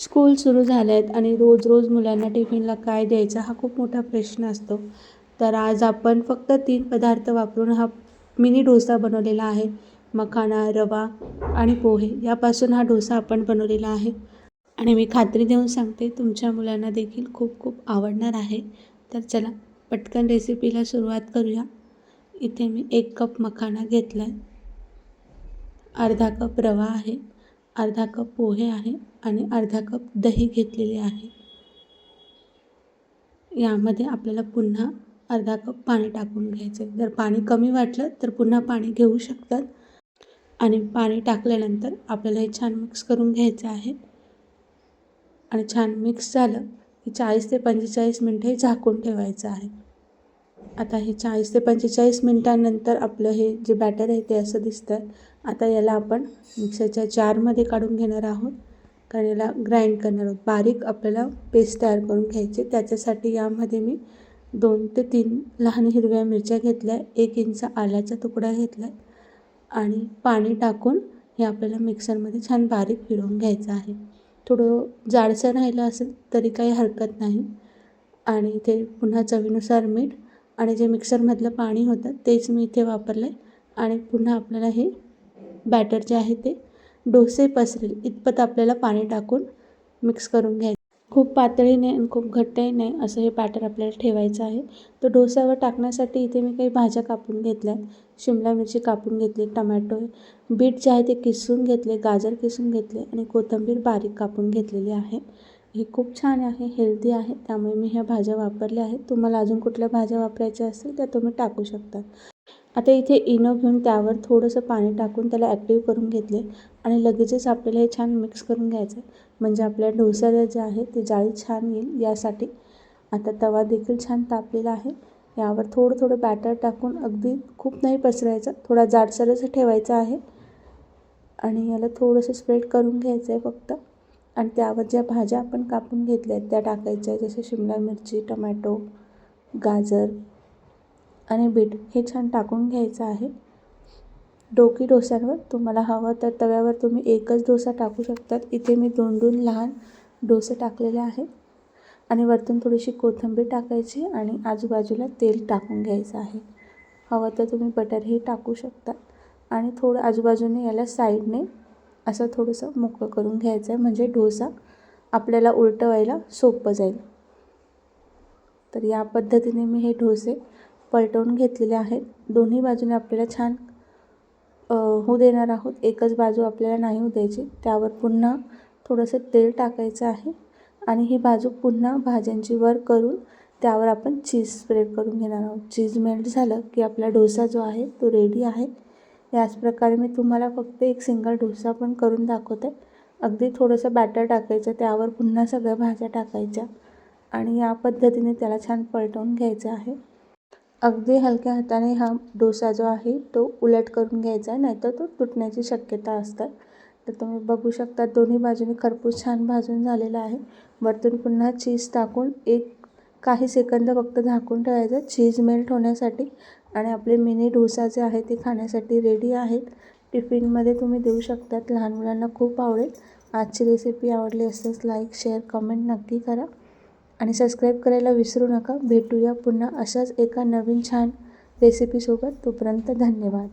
School सुरू झाले आहेत आणि रोज रोज मुलांना टिफिनला काय द्यायचा हा खूप मोठा प्रश्न असतो. तर आज आपण फक्त तीन पदार्थ वापरून हा मिनी डोसा बनवलेला आहे. मखाना रवा आणि पोहे यापासून हा डोसा आपण बनवलेला आहे. आणि मी खात्री देऊन सांगते तुमच्या मुलांना देखील खूप खूप आवडणार आहे. तर चला पटकन रेसिपीला सुरुवात करूया. इथे मी एक कप मखाना घेतला आहे अर्धा कप रवा आहे. अर्धा कप पोहे आहे आणि अर्धा कप दही घेतलेले आहे. यामध्ये आपल्याला पुन्हा अर्धा कप पाणी टाकून घ्यायचं आहे जर पाणी कमी वाटलं तर पुन्हा पाणी घेऊ शकतात. आणि पाणी टाकल्यानंतर आपल्याला हे छान मिक्स करून घ्यायचं आहे. आणि छान मिक्स झालं की चाळीस ते पंचेचाळीस मिनटं हे झाकून ठेवायचं आहे. आता हे चाळीस ते पंचेचाळीस मिनटांनंतर आपलं हे जे बॅटर आहे ते असं दिसतं. आहे आता याला आपण मिक्सरच्या जारमध्ये काढून घेणार आहोत. कारण याला ग्राइंड करणार आहोत. बारीक आपल्याला पेस्ट तयार करून घ्यायची. त्याच्यासाठी यामध्ये मी दोन ते तीन लहान हिरव्या मिरच्या घेतल्या. एक इंच आल्याचा तुकडा घेतला. आहे आणि पाणी टाकून हे आपल्याला मिक्सरमध्ये छान बारीक फिरवून घ्यायचं आहे. थोडं जाडसर राहिलं असेल तरी काही हरकत नाही. आणि इथे पुन्हा चवीनुसार मीठ आणि जे मिक्सरमधलं पाणी होतं तेच मी इथे वापरलं आहे. आणि पुन्हा आपल्याला हे बॅटर जे आहे ते डोसे पसरेल इतपत आपल्याला पाणी टाकून मिक्स करून घ्यायचं. खूप पातळी नाही आणि खूप घट्टही नाही असं हे बॅटर आपल्याला ठेवायचं आहे. तर डोसावर टाकण्यासाठी इथे मी काही भाज्या कापून घेतल्या शिमला मिरची कापून घेतली टमॅटो बीट जे आहे ते किसून घेतले गाजर किसून घेतले आणि कोथिंबीर बारीक कापून घेतलेली आहे. हे खूप छान आहे हेल्दी आहे. त्यामुळे मी ह्या भाज्या वापरल्या आहेत. तुम्हाला अजून कुठल्या भाज्या वापरायच्या असतील त्या तुम्ही टाकू शकता. आता इथे इनो घेऊन त्यावर थोडंसं पाणी टाकून त्याला ॲक्टिव्ह करून घेतले आणि लगेचच आपल्याला हे छान मिक्स करून घ्यायचं आहे म्हणजे आपल्या डोसाला जे आहे ते जाळी छान येईल यासाठी. आता तवा देखील छान तापलेला आहे. यावर थोडं थोडं बॅटर टाकून अगदी खूप नाही पसरायचं थोडा जाडसरच ठेवायचा आहे. आणि याला थोडंसं स्प्रेड करून घ्यायचं आहे फक्त. आणि त्यावर ज्या भाज्या आपण कापून घेतल्या आहेत त्या टाकायच्या जसे शिमला मिरची टमॅटो गाजर आणि बीट हे छान टाकून घ्यायचं आहे. डोकी डोस्यांवर तुम्हाला हवं तर तव्यावर तुम्ही एकच डोसा टाकू शकतात. इथे मी दोन दोन लहान डोसे टाकलेले आहेत. आणि वरतून थोडीशी कोथिंबीर टाकायची आणि आजूबाजूला तेल टाकून घ्यायचं आहे. हवं तर तुम्ही बटरही टाकू शकता. आणि थोडं आजूबाजूने याला साईडने असं थोडंसं मोकळं करून घ्यायचं आहे म्हणजे डोसा आपल्याला उलटवायला सोपं जाईल. तर या पद्धतीने मी हे डोसे पलटवून घेतलेले आहेत. दोन्ही बाजूने आपल्याला छान होऊ देणार आहोत. एकच बाजू आपल्याला नाही होऊ द्यायची. त्यावर पुन्हा थोडंसं तेल टाकायचं आहे आणि ही बाजू पुन्हा भाज्यांची वर करून त्यावर आपण चीज स्प्रेड करून घेणार आहोत. चीज मेल्ट झालं की आपला डोसा जो आहे तो रेडी आहे. याच प्रकारे मी तुम्हाला फक्त एक सिंगल डोसा पण करून दाखवते. अगदी थोडंसं बॅटर टाकायचं त्यावर पुन्हा सगळ्या भाज्या टाकायच्या आणि या पद्धतीने त्याला छान पलटवून घ्यायचं आहे. अगदी हलक्या हाताने हा डोसा जो आहे तो उलट करून घ्यायचा आहे नाहीतर तो तुटण्याची शक्यता असते. तर तुम्ही बघू शकता दोन्ही बाजूने खरपूस छान भाजून झालेला आहे. वरतून पुन्हा चीज टाकून एक काही सेकंद फक्त झाकून ठेवायचं. चीज मेल्ट होण्यासाठी आणि आपले मिनी डोसा जे आहे ते खाण्यासाठी रेडी आहेत. टिफिनमध्ये तुम्ही देऊ शकतात. लहान मुलांना खूप आवडेल. आजची रेसिपी आवडली असल्यास लाईक शेअर कमेंट नक्की करा. आणि सबस्क्राईब करायला विसरू नका. भेटूया पुन्हा अशाच एका नवीन छान रेसिपीसोबत तोपर्यंत धन्यवाद.